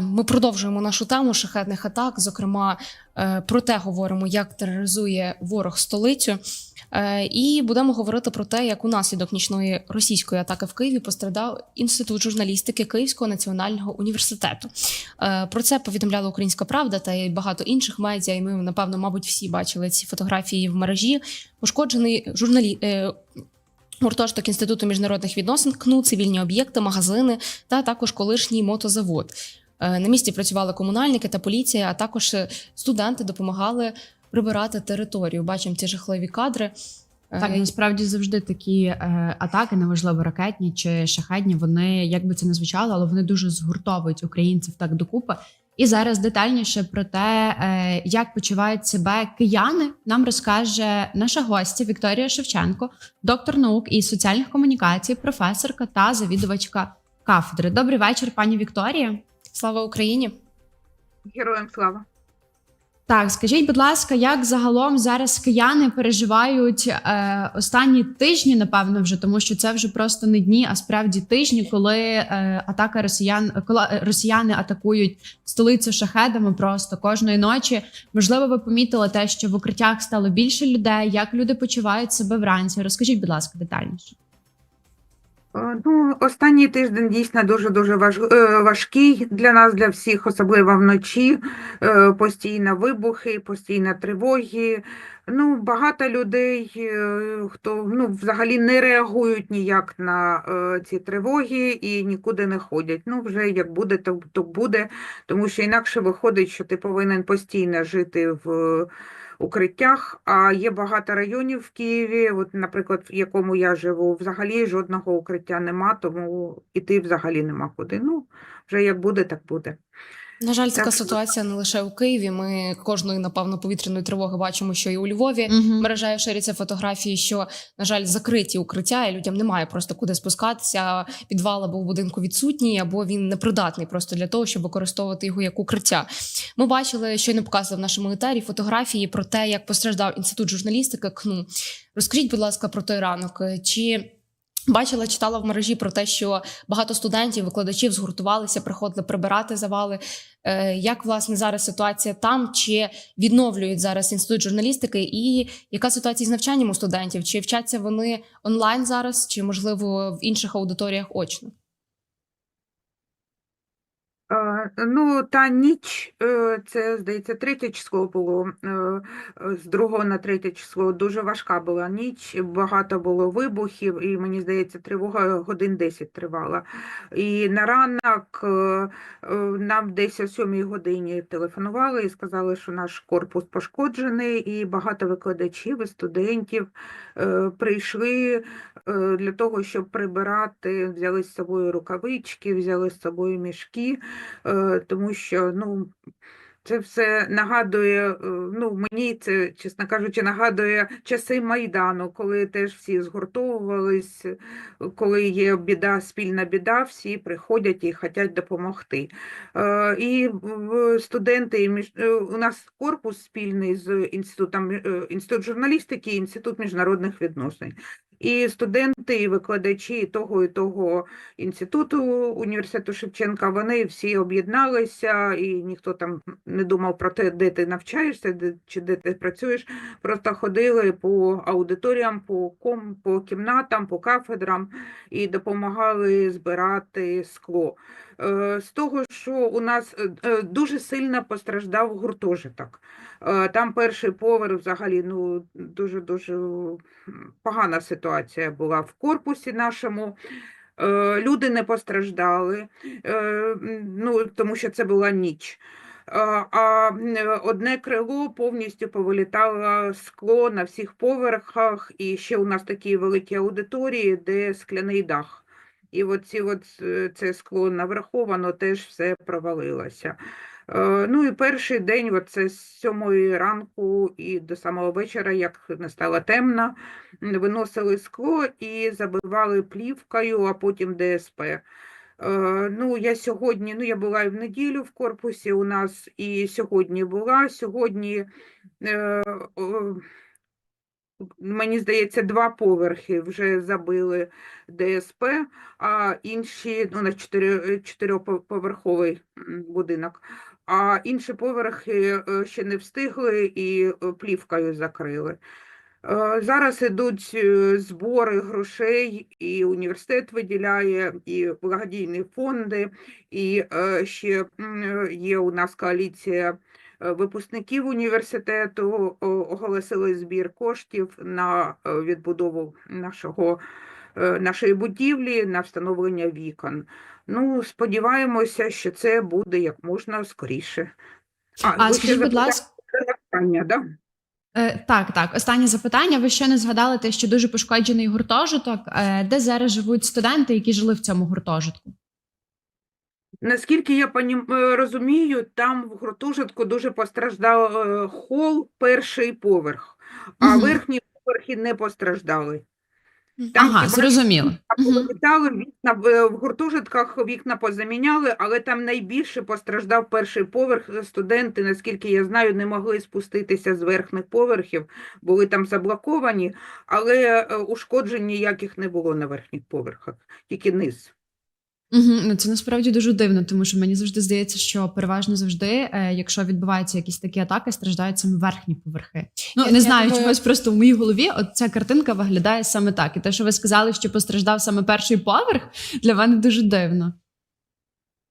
Ми продовжуємо нашу тему шахетних атак. Зокрема, е, про те говоримо, як тероризує ворог столицю. Е, І будемо говорити про те, як унаслідок нічної російської атаки в Києві пострадав інститут журналістики Київського національного університету. Е, Про це повідомляла Українська Правда та й багато інших медіа. І ми, напевно, мабуть, всі бачили ці фотографії в мережі. Пошкоджений журналі. Гуртожиток інституту міжнародних відносин КНУ, цивільні об'єкти, магазини та також колишній мотозавод. Е, На місці працювали комунальники та поліція, а також е, студенти допомагали прибирати територію. Бачимо ці жахливі кадри. Е, Так, насправді завжди такі е, атаки, неважливо ракетні чи шахетні, вони як би це не звучало, але вони дуже згуртовують українців так докупи. І зараз детальніше про те, е, як почувають себе кияни, нам розкаже наша гостя Вікторія Шевченко, доктор наук і соціальних комунікацій, професорка та завідувачка кафедри. Добрий вечір, пані Вікторія. Слава Україні! Героям слава. Так, скажіть, будь ласка, як загалом зараз кияни переживають е, останні тижні, напевно, вже тому, що це вже просто не дні, а справді тижні, коли е, атака росіян, коли е, росіяни атакують столицю шахедами просто кожної ночі. Можливо, ви помітили те, що в укриттях стало більше людей. Як люди почувають себе вранці? Розкажіть, будь ласка, детальніше. Е, Ну, останній тиждень дійсно дуже-дуже е, важкий для нас, для всіх, особливо вночі. Е, Постійно вибухи, постійно тривоги. Ну, багато людей, хто ну, взагалі не реагують ніяк на ці тривоги і нікуди не ходять. Ну, вже як буде, то, то буде, тому що інакше виходить, що ти повинен постійно жити в укриттях, а є багато районів в Києві, от, наприклад, в якому я живу, взагалі жодного укриття нема, тому іти взагалі нема куди. Ну, вже як буде, так буде. На жаль, така Так. ситуація не лише у Києві. Ми кожної, напевно, повітряної тривоги бачимо, що і у Львові. Мгм. Мережею ширяться фотографії, що, на жаль, закриті укриття, і людям немає просто куди спускатися. Підвал або в будинку відсутній, або він непридатний просто для того, щоб використовувати його як укриття. Ми бачили, що не показував в нашому етері фотографії про те, як постраждав інститут журналістики КНУ. Розкажіть, будь ласка, про той ранок. Чи бачила, читала в мережі про те, що багато студентів, викладачів згуртувалися, приходили прибирати завали. Е, Як власне зараз ситуація там? Чи відновлюють зараз інститут журналістики? І яка ситуація з навчанням у студентів? Чи вчаться вони онлайн зараз, чи можливо в інших аудиторіях очно? Е, Ну, та ніч, е, це, здається, третє число було, е, е, з другого на третє число дуже важка була ніч, багато було вибухів, і мені здається, тривога годин 10 тривала. І на ранок е, е, нам десь о 7 годині телефонували і сказали, що наш корпус пошкоджений, і багато викладачів і студентів е, прийшли е, для того, щоб прибирати, взяли з собою рукавички, взяли з собою мішки е, тому що ну, це все нагадує, е, ну, мені це, чесно кажучи, нагадує часи Майдану, коли теж всі згуртовувались, е, коли є біда, спільна біда, всі приходять і хочуть допомогти. Е, І студенти, е, у нас корпус спільний з інститутом, е, інститут журналістики і інститут міжнародних відносин. І студенти, і викладачі того і того інституту університету Шевченка, вони всі об'єдналися, і ніхто там не думав про те, де ти навчаєшся, де, чи де ти працюєш. Просто ходили по аудиторіям, по ком, по кімнатам, по кафедрам і допомагали збирати скло. Е, З того, що у нас е, е, дуже сильно постраждав гуртожиток. Там перший поверх взагалі ну, дуже-дуже погана ситуація була в корпусі нашому. Люди не постраждали, ну, тому що це була ніч. А, одне крило повністю повилітало скло на всіх поверхах, і ще у нас такі великі аудиторії, де скляний дах. І от ці от, е, це скло наверху, воно теж все провалилося. Е, Ну і перший день, от з сьомої ранку і до самого вечора, як настало темно, м, виносили скло і забивали плівкою, а потім ДСП. Е, Ну, я сьогодні, ну я була і в неділю в корпусі у нас, і сьогодні була. Сьогодні мені здається, два поверхи вже забили ДСП, а інші ну, на чотири, чотирьохповерховий будинок. А інші поверхи е, ще не встигли і е, плівкою закрили. Е, Зараз ідуть збори грошей, і університет виділяє, і благодійні фонди, і ще є у нас коаліція випускників університету, оголосили збір коштів на е, відбудову нашого, е, нашої будівлі, на встановлення вікон. Ну, сподіваємося, що це буде як можна скоріше. А ще скажіть, будь ласка, да? Е, так, так. Останнє запитання. Ви ще не згадали те, що дуже пошкоджений гуртожиток. Е, де зараз живуть студенти, які жили в цьому гуртожитку? Наскільки я е, розумію, там в гуртожитку дуже постраждав е, хол, перший поверх, а Мгм. верхні поверхи не постраждали. Там ага, зрозуміло. Мгм. Вікна в гуртожитках, вікна позаміняли, але там найбільше постраждав перший поверх. Студенти, наскільки я знаю, не могли спуститися з верхніх поверхів, були там заблоковані, але е, ушкоджень ніяких не було на верхніх поверхах, тільки низ. Угу, ну це насправді дуже дивно, тому що мені завжди здається, що переважно завжди, е, якщо відбуваються якісь такі атаки, страждають саме верхні поверхи. Ну Я- не я знаю, думаю- чогось просто в моїй голові. От ця картинка виглядає саме так. І те, що ви сказали, що постраждав саме перший поверх, для мене дуже дивно.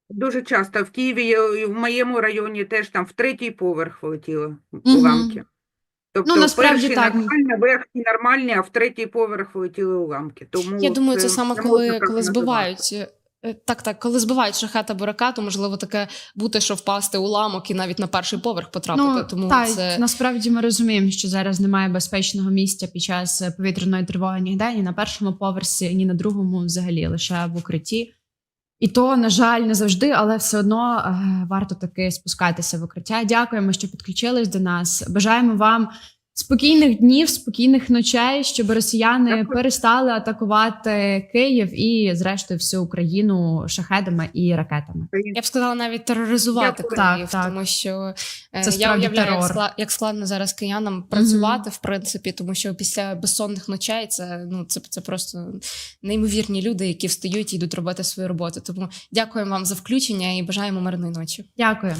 Дуже часто в Києві, е, і в моєму районі теж там в третій поверх влетіли уламки. Тобто насправді перші так. нормальні, верхні нормальні, а в третій поверх влетіли уламки. Тому Я думаю, це саме коли, коли збивають. Е, Так, так, коли збивають шахет або ракету, можливо, таке бути, що впасти уламок і навіть на перший поверх потрапити. Ну Тому та це насправді ми розуміємо, що зараз немає безпечного місця під час е, повітряної тривоги ніде, ні на першому поверсі, ні на другому, взагалі лише в укритті. І то, на жаль, не завжди, але все одно е, варто таки спускатися в укриття. Дякуємо, що підключились до нас. Бажаємо вам спокійних днів, спокійних ночей, щоб росіяни Дякую. перестали атакувати Київ і, зрештою, всю Україну шахедами і ракетами. я б сказала навіть тероризувати Дякую. Київ, Так, так. тому що е, Це я уявляю, як, скла- як складно зараз киянам працювати, в принципі, тому що після безсонних ночей це ну це, це просто неймовірні люди, які встають і йдуть робити свою роботу. Тому дякуємо вам за включення і бажаємо мирної ночі. Дякуємо.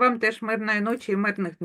Вам теж мирної ночі і мирних